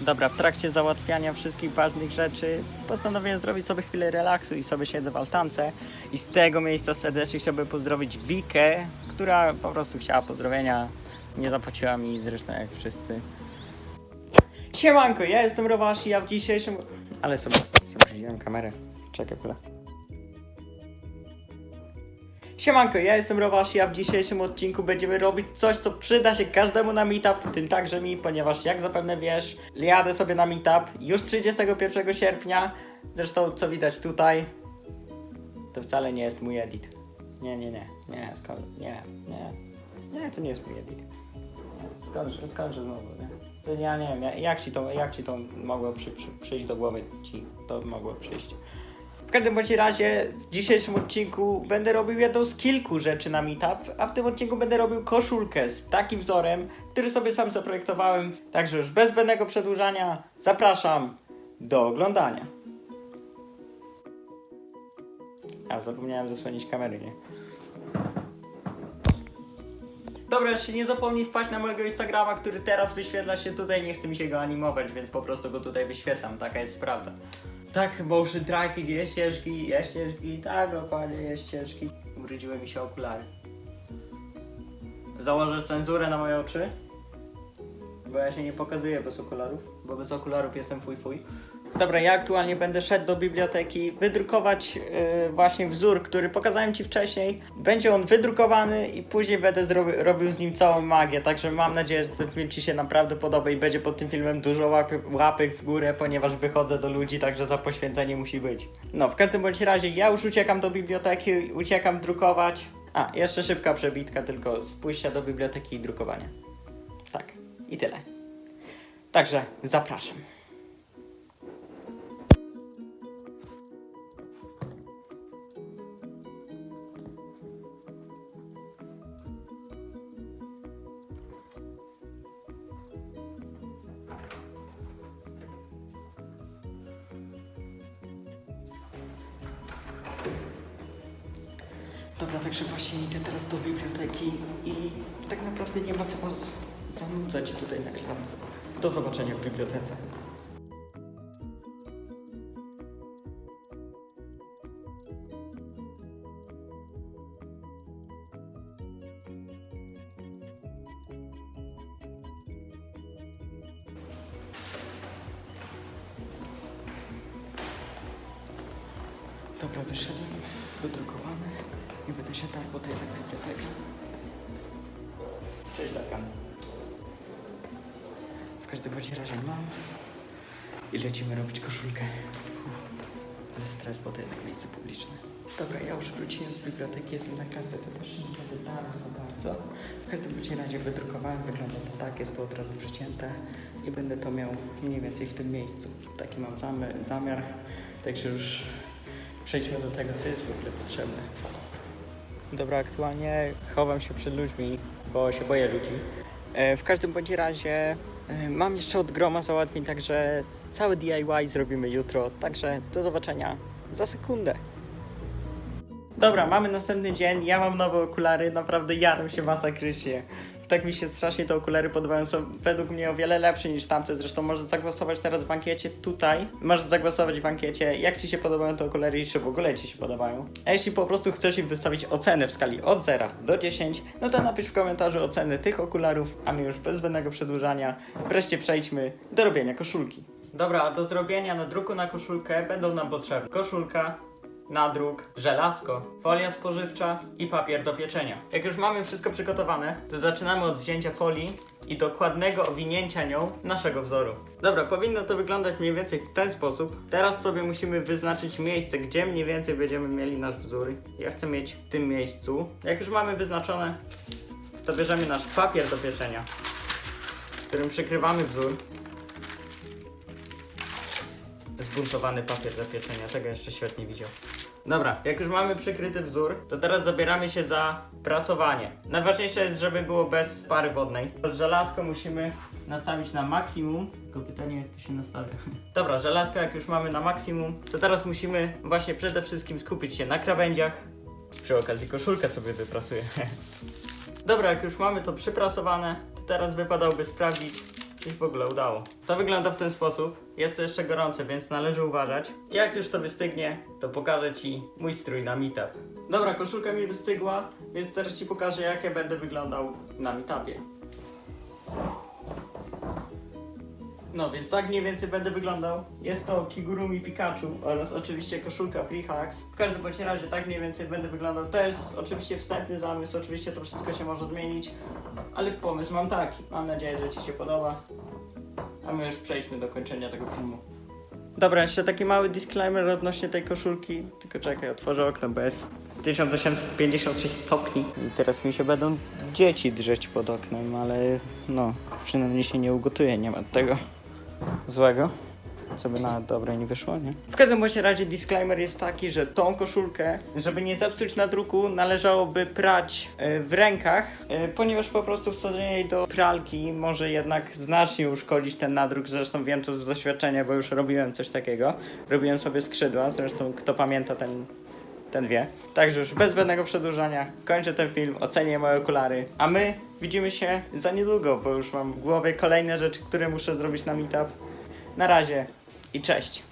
Dobra, w trakcie załatwiania wszystkich ważnych rzeczy postanowiłem zrobić sobie chwilę relaksu i sobie siedzę w altance. I z tego miejsca serdecznie chciałbym pozdrowić Wikę, która po prostu chciała pozdrowienia. Nie zapłaciła mi zresztą jak wszyscy. Siemanko, ja jestem Rowashi, a w dzisiejszym... Ale sobie zabrzydziłem kamerę. Czekaj, chwilę. Siemanko, ja jestem Rowashi, a w dzisiejszym odcinku będziemy robić coś, co przyda się każdemu na meetup, tym także mi, ponieważ jak zapewne wiesz, jadę sobie na meetup już 31 sierpnia. Zresztą, co widać tutaj, to wcale nie jest mój edit. Nie, nie, nie, nie, skąd, nie, nie, nie, to nie jest mój edit. Skąd, skąd znowu, nie? To ja nie wiem, ja- jak ci to, jak ci to mogło przy, przy, przyjść do głowy, ci to mogło przyjść. W każdym bądź razie w dzisiejszym odcinku będę robił jedną z kilku rzeczy na Meetup, a w tym odcinku będę robił koszulkę z takim wzorem, który sobie sam zaprojektowałem. Także już bez zbędnego przedłużania zapraszam do oglądania. A zapomniałem zasłonić kamery, nie? Dobra, jeszcze nie zapomnij wpaść na mojego Instagrama, który teraz wyświetla się tutaj. Nie chce mi się go animować, więc po prostu go tutaj wyświetlam. Taka jest prawda. Tak, motion tracking, jest ścieżki, jest ścieżki, tak, dokładnie, jest ścieżki. Ubrudziły mi się okulary. Założę cenzurę na moje oczy, bo ja się nie pokazuję bez okularów, bo bez okularów jestem fuj fuj. Dobra, ja aktualnie będę szedł do biblioteki, wydrukować yy, właśnie wzór, który pokazałem Ci wcześniej. Będzie on wydrukowany i później będę robił z nim całą magię, także mam nadzieję, że ten film Ci się naprawdę podoba i będzie pod tym filmem dużo łapy, łapek w górę, ponieważ wychodzę do ludzi, także za poświęcenie musi być. No, w każdym bądź razie ja już uciekam do biblioteki, uciekam drukować. A, jeszcze szybka przebitka, tylko z pójścia do biblioteki i drukowania. Tak, i tyle. Także zapraszam. Dobra, także właśnie idę teraz do biblioteki i tak naprawdę nie ma co was zanudzać tutaj na klatce. Do zobaczenia w bibliotece. Dobra, wyszedłem, wydrukowany i będę się tak po tej tak biblioteki. Cześć, Lakan. W każdym bądź razie mam i lecimy robić koszulkę. Uff, ale stres, bo to jednak miejsce publiczne. Dobra, ja już wróciłem z biblioteki, jestem na klatce, to też nie będę darł za bardzo. W każdym bądź razie wydrukowałem, wygląda to tak, jest to od razu przycięte i będę to miał mniej więcej w tym miejscu. Taki mam zamiar, zamiar także już przejdźmy do tego, co jest w ogóle potrzebne. Dobra, aktualnie chowam się przed ludźmi, bo się boję ludzi. E, w każdym bądź razie e, mam jeszcze od groma załatwień, także cały DIY zrobimy jutro, także do zobaczenia za sekundę. Dobra, mamy następny dzień, ja mam nowe okulary, naprawdę jaram się masakrycznie. Tak mi się strasznie te okulary podobają, są według mnie o wiele lepsze niż tamte, zresztą możesz zagłosować teraz w ankiecie tutaj, możesz zagłosować w ankiecie, jak Ci się podobają te okulary i czy w ogóle Ci się podobają. A jeśli po prostu chcesz im wystawić ocenę w skali od 0 do 10, no to napisz w komentarzu ocenę tych okularów, a my już bez zbędnego przedłużania wreszcie przejdźmy do robienia koszulki. Dobra, a do zrobienia na druku na koszulkę będą nam potrzebne koszulka, nadruk, żelazko, folia spożywcza i papier do pieczenia. Jak już mamy wszystko przygotowane, to zaczynamy od wzięcia folii i dokładnego owinięcia nią naszego wzoru. Dobra, powinno to wyglądać mniej więcej w ten sposób. Teraz sobie musimy wyznaczyć miejsce, gdzie mniej więcej będziemy mieli nasz wzór. Ja chcę mieć w tym miejscu. Jak już mamy wyznaczone, to bierzemy nasz papier do pieczenia, którym przykrywamy wzór. Zbuntowany papier do pieczenia, tego jeszcze świetnie widział. Dobra, jak już mamy przykryty wzór, to teraz zabieramy się za prasowanie. Najważniejsze jest, żeby było bez pary wodnej. Żelazko musimy nastawić na maksimum. Tylko pytanie, jak to się nastawia. Dobra, żelazko jak już mamy na maksimum, to teraz musimy właśnie przede wszystkim skupić się na krawędziach. Przy okazji koszulkę sobie wyprasuję. Dobra, jak już mamy to przyprasowane, to teraz wypadałoby sprawdzić, coś w ogóle udało. To wygląda w ten sposób. Jest to jeszcze gorące, więc należy uważać. Jak już to wystygnie, to pokażę Ci mój strój na meetup. Dobra, koszulka mi wystygła, więc teraz Ci pokażę, jak ja będę wyglądał na meetupie. No więc tak mniej więcej będę wyglądał. Jest to Kigurumi Pikachu oraz oczywiście koszulka Freehacks. W każdym bądź razie tak mniej więcej będę wyglądał. To jest oczywiście wstępny zamysł, oczywiście to wszystko się może zmienić, ale pomysł mam taki. Mam nadzieję, że Ci się podoba. A my już przejdźmy do kończenia tego filmu. Dobra, jeszcze taki mały disclaimer odnośnie tej koszulki. Tylko czekaj, otworzę okno, bo jest 1856 stopni. I teraz mi się będą dzieci drzeć pod oknem, ale no, przynajmniej się nie ugotuje, nie ma tego złego. By nawet dobre nie wyszło, nie? W każdym razie disclaimer jest taki, że tą koszulkę, żeby nie zepsuć nadruku, należałoby prać e, w rękach, e, ponieważ po prostu wsadzenie jej do pralki może jednak znacznie uszkodzić ten nadruk. Zresztą wiem to z doświadczenia, bo już robiłem coś takiego. Robiłem sobie skrzydła, zresztą kto pamięta ten ten wie. Także już bez zbędnego przedłużania kończę ten film, ocenię moje okulary, a my widzimy się za niedługo, bo już mam w głowie kolejne rzeczy, które muszę zrobić na meetup. Na razie i cześć.